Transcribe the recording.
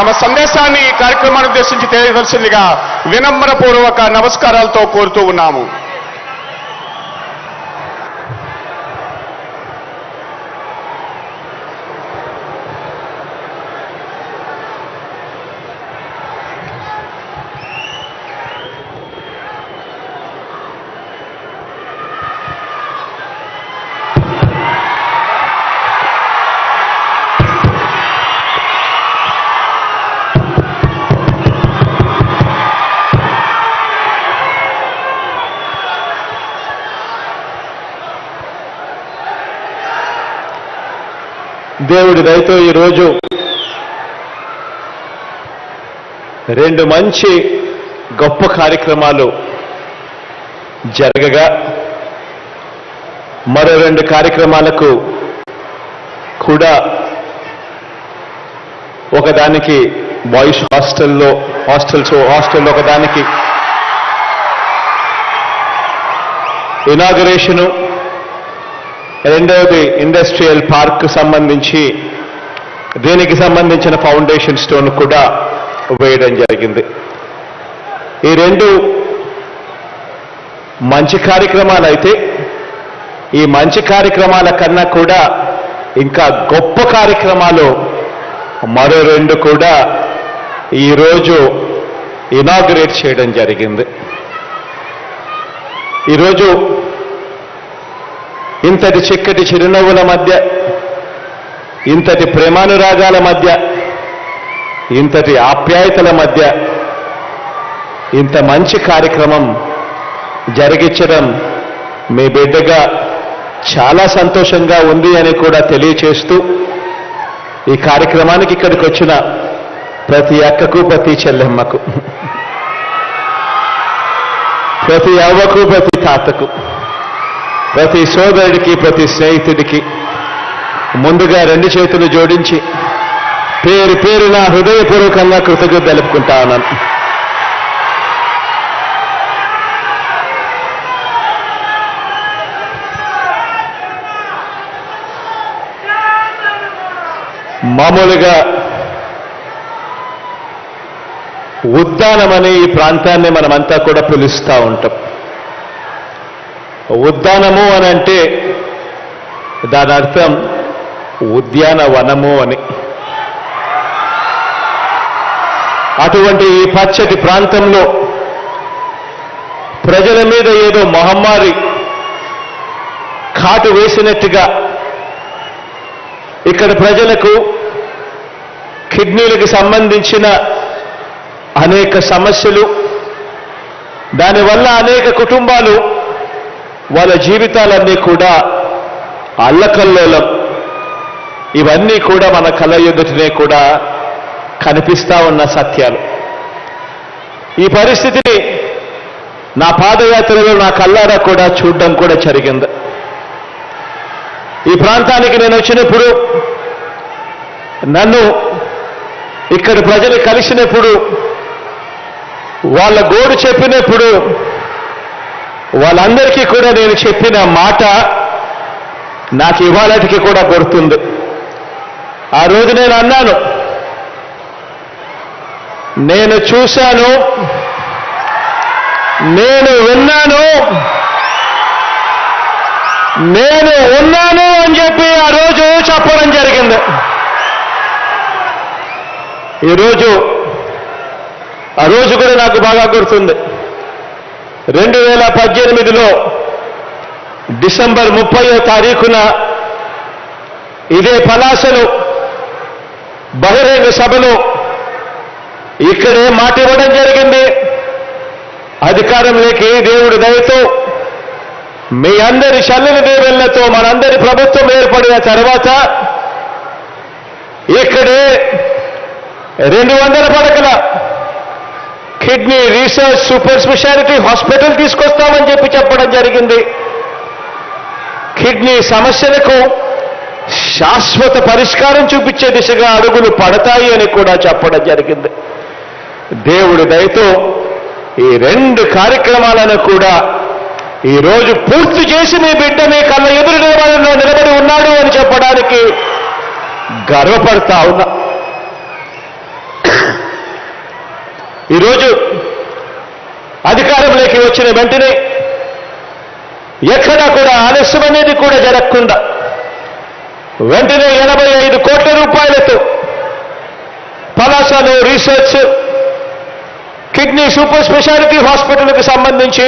తమ సందేశాన్ని ఈ కార్యక్రమాన్ని ఉద్దేశించి తెలియవలసిందిగా వినమ్రపూర్వక నమస్కారాలతో కోరుతూ ఉన్నాము. దేవుడి దయతో ఈరోజు రెండు మంచి గొప్ప కార్యక్రమాలు జరగగా మరో రెండు కార్యక్రమాలకు కూడా ఒకదానికి బాయ్స్ హాస్టల్లో హాస్టల్స్ హాస్టల్లో ఒకదానికి. ఇనాగరేషను రెండవది ఇండస్ట్రియల్ పార్క్ సంబంధించి దీనికి సంబంధించిన ఫౌండేషన్ స్టోన్ కూడా వేయడం జరిగింది. ఈ రెండు మంచి కార్యక్రమాలు అయితే ఈ మంచి కార్యక్రమాల కన్నా కూడా ఇంకా గొప్ప కార్యక్రమాలు మరో రెండు కూడా ఈరోజు ఇనాగ్రేట్ చేయడం జరిగింది. ఈరోజు ఇంతటి చిక్కటి చిరునవ్వుల మధ్య ఇంతటి ప్రేమానురాగాల మధ్య ఇంతటి ఆప్యాయతల మధ్య ఇంత మంచి కార్యక్రమం జరిగించడం మీ బిడ్డగా చాలా సంతోషంగా ఉంది అని కూడా తెలియచేస్తూ ఈ కార్యక్రమానికి ఇక్కడికి వచ్చిన ప్రతి అక్కకు ప్రతి చెల్లెమ్మకు ప్రతి అవ్వకు ప్రతి తాతకు. ప్రతి సోదరుడికి ప్రతి స్నేహితుడికి ముందుగా రెండు చేతులు జోడించి పేరు పేరు నా హృదయపూర్వకంగా కృతజ్ఞత తెలుపుకుంటా ఉన్నాను మామూలుగా ఉద్దానం అనే ఈ ప్రాంతాన్ని మనమంతా కూడా పిలుస్తూ ఉంటాం. ఉద్దానము అని అంటే దాని అర్థం ఉద్యానవనము అని. అటువంటి ఈ పచ్చటి ప్రాంతంలో ప్రజల మీద ఏదో మహమ్మారి కాటు వేసినట్టుగా ఇక్కడ ప్రజలకు కిడ్నీలకు సంబంధించిన అనేక సమస్యలు దానివల్ల అనేక కుటుంబాలు వాళ్ళ జీవితాలన్నీ కూడా అల్లకల్లోలం. ఇవన్నీ కూడా మన కళ్ళ ఎదుటనే కూడా కనిపిస్తా ఉన్న సత్యాలు. ఈ పరిస్థితిని నా పాదయాత్రలో నా కల్లారా కూడా చూడడం కూడా జరిగింది. ఈ ప్రాంతానికి నేను వచ్చినప్పుడు నన్ను ఇక్కడ ప్రజలు కలిసినప్పుడు వాళ్ళ గోడు చెప్పినప్పుడు వాళ్ళందరికీ కూడా నేను చెప్పిన మాట నాకు ఇవాళటికి కూడా గుర్తుంది. ఆ రోజు నేను అన్నాను నేను చూశాను నేను విన్నాను నేను ఉన్నాను అని చెప్పి ఆ రోజు చెప్పడం జరిగింది. ఈరోజు ఆ రోజు కూడా నాకు బాగా గుర్తుంది. రెండు వేల పద్దెనిమిదిలో డిసెంబర్ ముప్పయో తారీఖున ఇదే పలాసలో బహిరంగ సభలో ఇక్కడే మాట ఇవ్వడం జరిగింది. అధికారంలోకి దేవుడి దయతో మీ అందరి చల్లని దేవుళ్ళతో మనందరి ప్రభుత్వం ఏర్పడిన తర్వాత ఇక్కడే రెండు వందల పడకల kidney research super speciality hospital తీసుకొస్తామని చెప్పి చెప్పడం జరిగింది. కిడ్నీ సమస్యలకు శాశ్వత పరిష్కారం చూపించే దిశగా అడుగులు పడతాయి అని కూడా చెప్పడం జరిగింది. దేవుడి దయతో ఈ రెండు కార్యక్రమాలను కూడా ఈ రోజు పూర్తి చేసి మీ బిడ్డ మీ కళ్ళ ఎదురు నిలబడి నిలబడి ఉన్నాడు అని చెప్పడానికి గర్వపడతా ఉన్నా. ఈరోజు అధికారంలోకి వచ్చిన వెంటనే ఎక్కడా కూడా ఆలస్యం అనేది కూడా జరగకుండా వెంటనే ఎనభై ఐదు కోట్ల రూపాయలతో పలాసలో రీసెర్చ్ కిడ్నీ సూపర్ స్పెషాలిటీ హాస్పిటల్కి సంబంధించి